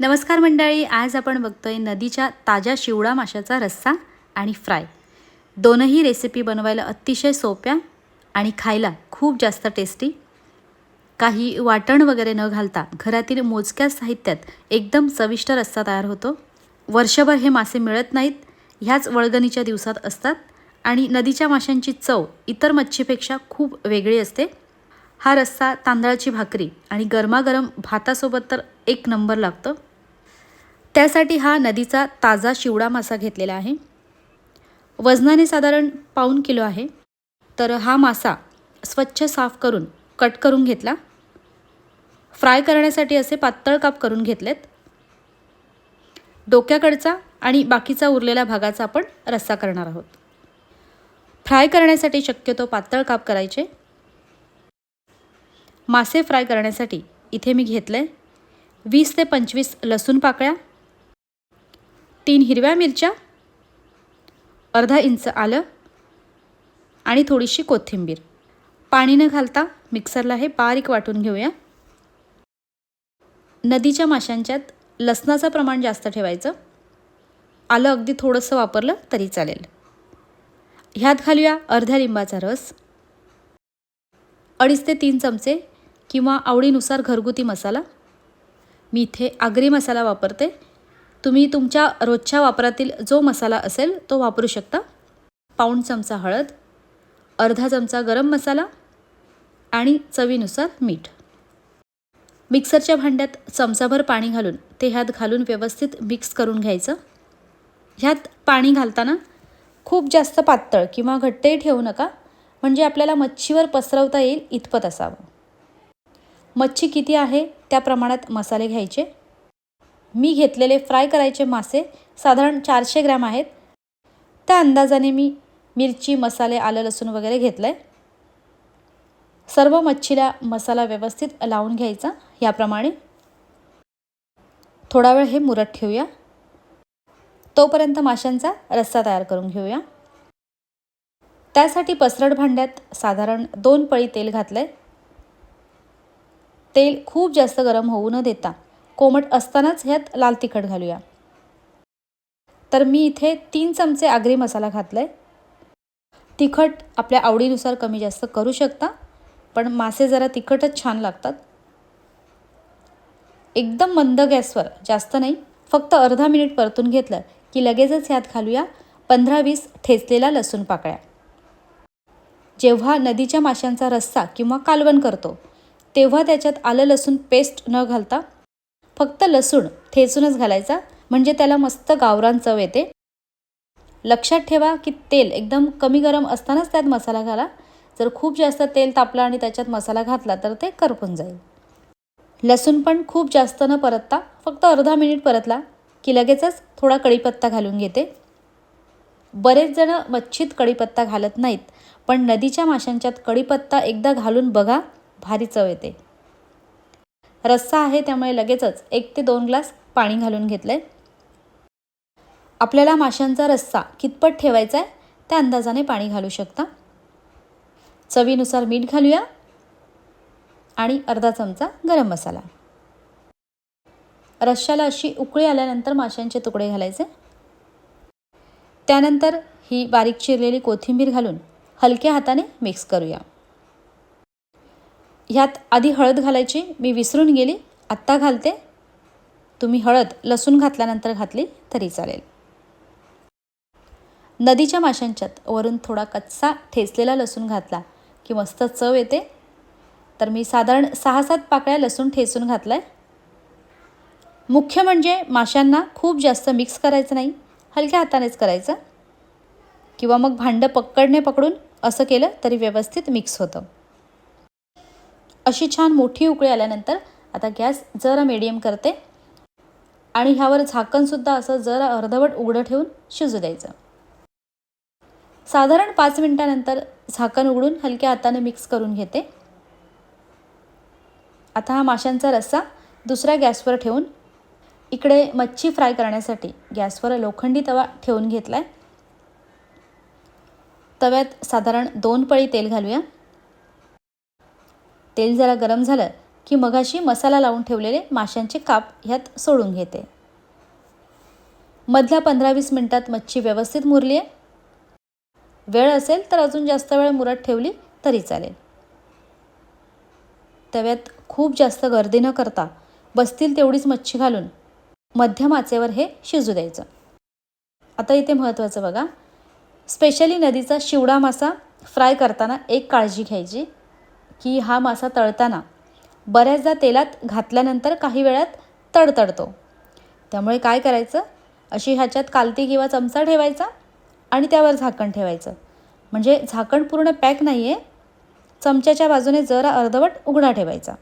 नमस्कार मंडळी आज आपण बघतोय नदीच्या ताज्या शिवडा माशाचा रस्सा आणि फ्राय. दोनही रेसिपी बनवायला अतिशय सोप्या आणि खायला खूप जास्त टेस्टी काही वाटण वगैरे न घालता घरातील मोजक्या साहित्यात एकदम चविष्ट रस्सा तयार होतो. वर्षभर हे मासे मिळत नाहीत ह्याच वळगणीच्या दिवसात असतात आणि नदीच्या माशांची चव इतर मच्छीपेक्षा खूप वेगळी असते. हा रस्सा तांदळाची भाकरी आणि गरमागरम भातासोबत तर एक नंबर लागतो. त्यासाठी हा नदीचा ताजा शिवडा मासा घेतलेला आहे. वजनाने साधारण पाऊण किलो आहे. तर हा मासा स्वच्छ साफ करून कट करून घेतला. फ्राय करण्यासाठी असे पातळ काप करून घेतलेत. डोक्याकडचा आणि बाकीचा उरलेल्या भागाचा आपण रस्सा करणार आहोत. फ्राय करण्यासाठी शक्यतो पातळ काप करायचे. मासे फ्राय करण्यासाठी इथे मी घेतलं आहे वीस ते पंचवीस लसूण पाकळ्या. तीन हिरव्या मिरच्या अर्धा इंच आलं आणि थोडीशी कोथिंबीर. पाणी न घालता मिक्सरला हे बारीक वाटून घेऊया. नदीच्या माशांच्यात लसणाचं प्रमाण जास्त ठेवायचं. आलं अगदी थोडंसं वापरलं तरी चालेल. ह्यात घालूया अर्ध्या लिंबाचा रस अडीच ते तीन चमचे किंवा आवडीनुसार घरगुती मसाला. मी इथे आगरी मसाला वापरते. तुम्ही तुमच्या रोजच्या वापरातील जो मसाला असेल तो वापरू शकता. पाऊण चमचा हळद अर्धा चमचा गरम मसाला आणि चवीनुसार मीठ. मिक्सरच्या भांड्यात चमचाभर पाणी घालून ते ह्यात घालून व्यवस्थित मिक्स करून घ्यायचं. ह्यात पाणी घालताना खूप जास्त पातळ किंवा घट्टही ठेवू नका म्हणजे आपल्याला मच्छीवर पसरवता येईल इतपत असावं. मच्छी किती आहे त्या प्रमाणात मसाले घ्यायचे? मी घेतलेले फ्राय करायचे मासे साधारण चारशे ग्रॅम आहेत. त्या अंदाजाने मी मिरची मसाले आलं लसूण वगैरे घेतलं आहे सर्व मच्छीला मसाला व्यवस्थित लावून घ्यायचा याप्रमाणे. थोडा वेळ हे मुरत ठेवूया. तोपर्यंत माशांचा रस्सा तयार करून घेऊया. त्यासाठी पसरट भांड्यात साधारण दोन पळी तेल घातलं आहे तेल खूप जास्त गरम होऊ न देता कोमट असतानाच ह्यात लाल तिखट घालूया. तर मी इथे तीन चमचे आगरी मसाला घातला आहे तिखट आपल्या आवडीनुसार कमी जास्त करू शकता पण मासे जरा तिखटच छान लागतात. एकदम मंद गॅसवर जास्त नाही फक्त अर्धा मिनिट परतून घेतलं की लगेचच ह्यात घालूया पंधरा वीस ठेचलेला लसूण पाकळ्या. जेव्हा नदीच्या माशांचा रस्सा किंवा कालवण करतो तेव्हा त्याच्यात आलं लसूण पेस्ट न घालता फक्त लसूण ठेचूनच घालायचा. म्हणजे त्याला मस्त गावरान चव येते. लक्षात ठेवा की तेल एकदम कमी गरम असतानाच त्यात मसाला घाला. जर खूप जास्त तेल तापलं आणि त्याच्यात मसाला घातला तर ते करपून जाईल. लसूण पण खूप जास्त न परतता फक्त अर्धा मिनिट परतला की लगेचच थोडा कढीपत्ता घालून घेते. बरेच जणं मच्छीत कढीपत्ता घालत नाहीत पण नदीच्या माशांच्यात कढीपत्ता एकदा घालून बघा भारी चव येते. रस्सा आहे त्यामुळे लगेचच एक ते दोन ग्लास पाणी घालून घेतलं आहे आपल्याला माशांचा रस्सा कितपत ठेवायचा आहे त्या अंदाजाने पाणी घालू शकता. चवीनुसार मीठ घालूया आणि अर्धा चमचा गरम मसाला. रश्श्याला अशी उकळी आल्यानंतर माशांचे तुकडे घालायचे. त्यानंतर ही बारीक चिरलेली कोथिंबीर घालून हलक्या हाताने मिक्स करूया. ह्यात आधी हळद घालायची. मी विसरून गेली. आत्ता घालते. तुम्ही हळद लसूण घातल्यानंतर घातली तरी चालेल. नदीच्या माशांच्यात वरून थोडा कच्चा ठेचलेला लसूण घातला की मस्त चव येते. तर मी साधारण सहा सात पाकळ्या लसूण ठेचून घातला आहे मुख्य म्हणजे माशांना खूप जास्त मिक्स करायचं नाही. हलक्या हातानेच करायचं. किंवा मग भांडं पकडणे पकडून असं केलं तरी व्यवस्थित मिक्स होतं. अशी छान मोठी उकळी आल्यानंतर आता गॅस जरा मीडियम करते. आणि ह्यावर झाकणसुद्धा असं जरा अर्धवट उघडं ठेवून शिजू द्यायचं. साधारण पाच मिनटानंतर झाकण उघडून हलक्या हाताने मिक्स करून घेते. आता हा माशांचा रस्सा दुसऱ्या गॅसवर ठेवून इकडे मच्छी फ्राय करण्यासाठी गॅसवर लोखंडी तवा ठेवून घेतला आहे तव्यात साधारण दोन पळी तेल घालूया. तेल जरा गरम झालं की मगाशी मसाला लावून ठेवलेले माशांचे काप ह्यात सोडून घेते. मधल्या पंधरा वीस मिनटात मच्छी व्यवस्थित मुरली आहे वेळ असेल तर अजून जास्त वेळ मुरत ठेवली तरी चालेल. तव्यात खूप जास्त गर्दी न करता बसतील तेवढीच मच्छी घालून मध्यम आचेवर हे शिजू द्यायचं. आता इथे महत्त्वाचं बघा. स्पेशली नदीचा शिवडा मासा फ्राय करताना एक काळजी घ्यायची. की हा मासा तळताना बऱ्याचदा तेलात घातल्यानंतर काही वेळात तडतडतो. त्यामुळे काय करायचं? अशी ह्याच्यात कालती किंवा चमचा ठेवायचा आणि त्यावर झाकण ठेवायचं. म्हणजे झाकण पूर्ण पॅक नाही आहे चमच्याच्या बाजूने जरा अर्धवट उघडा ठेवायचा.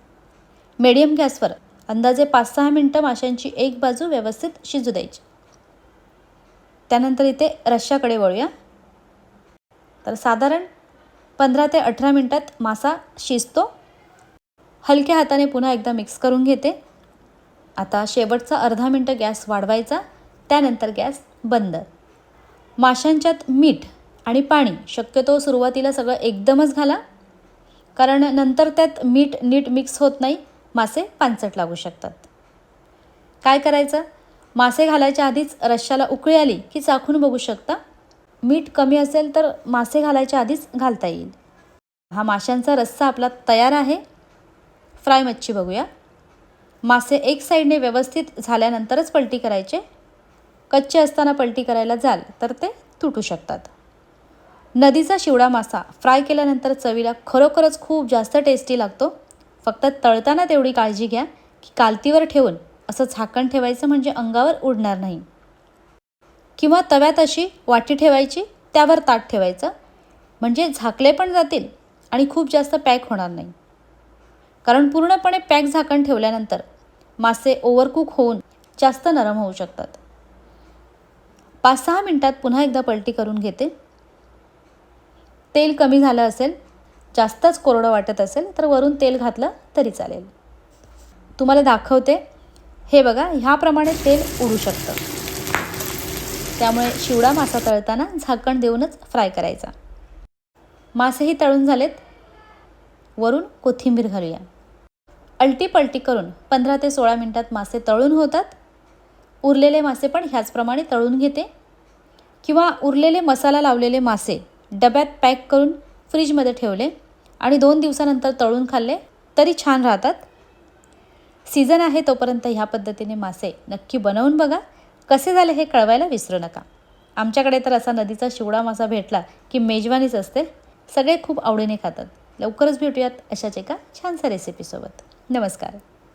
मिडियम गॅसवर अंदाजे पाच सहा मिनटं माशांची एक बाजू व्यवस्थित शिजू द्यायची. त्यानंतर इथे रश्श्याकडे वळूया. तर साधारण पंधरा ते अठरा मिनटात मासा शिजतो. हलक्या हाताने पुन्हा एकदा मिक्स करून घेते. आता शेवटचा अर्धा मिनटं गॅस वाढवायचा. त्यानंतर गॅस बंद. माशांच्यात मीठ आणि पाणी शक्यतो सुरुवातीला सगळं एकदमच घाला. कारण नंतर त्यात मीठ नीट मिक्स होत नाही. मासे पानसट लागू शकतात. काय करायचं? मासे घालायच्या आधीच रश्श्याला उकळी आली की चाखून बघू शकता. मीठ कमी असेल तर मासे घालायच्या आधीच घालता येईल. हा माशांचा रस्सा आपला तयार आहे. फ्राय मच्छी बघूया. मासे एक साईडने व्यवस्थित झाल्यानंतरच पलटी करायचे. कच्चे असताना पलटी करायला जाल तर ते तुटू शकतात. नदीचा शिवडा मासा फ्राय केल्यानंतर चवीला खरोखरच खूप जास्त टेस्टी लागतो. फक्त तळताना तेवढी काळजी घ्या की कालतीवर ठेवून असं झाकण ठेवायचं म्हणजे अंगावर उडणार नाही. किंवा तव्यात अशी वाटी ठेवायची त्यावर ताट ठेवायचं. म्हणजे झाकले पण जातील आणि खूप जास्त पॅक होणार नाही. कारण पूर्णपणे पॅक झाकण ठेवल्यानंतर मासे ओव्हरकुक होऊन जास्त नरम होऊ शकतात. पाच सहा मिनटात पुन्हा एकदा पलटी करून घेते. तेल कमी झालं असेल जास्तच कोरडं वाटत असेल तर वरून तेल घातलं तरी चालेल. तुम्हाला दाखवते. हे बघा ह्याप्रमाणे तेल उडू शकतं. त्यामुळे शिवडा मासा तळताना झाकण देऊनच फ्राय करायचा. मासेही तळून झालेत. वरून कोथिंबीर घालूया. अल्टी पलटी करून पंधरा ते सोळा मिनटात मासे तळून होतात. उरलेले मासे पण ह्याचप्रमाणे तळून घेते. किंवा उरलेले मसाला लावलेले मासे डब्यात पॅक करून फ्रीजमध्ये ठेवले आणि दोन दिवसानंतर तळून खाल्ले तरी छान राहतात. सीझन आहे तोपर्यंत ह्या पद्धतीने मासे नक्की बनवून बघा. कसे झाले हे कळवायला विसरू नका. आमच्याकडे तर असा नदीचा शिवडा मासा भेटला की मेजवानीच असते. सगळे खूप आवडीने खातात. लवकरच भेटूयात अशाच एका छानसा रेसिपीसोबत नमस्कार.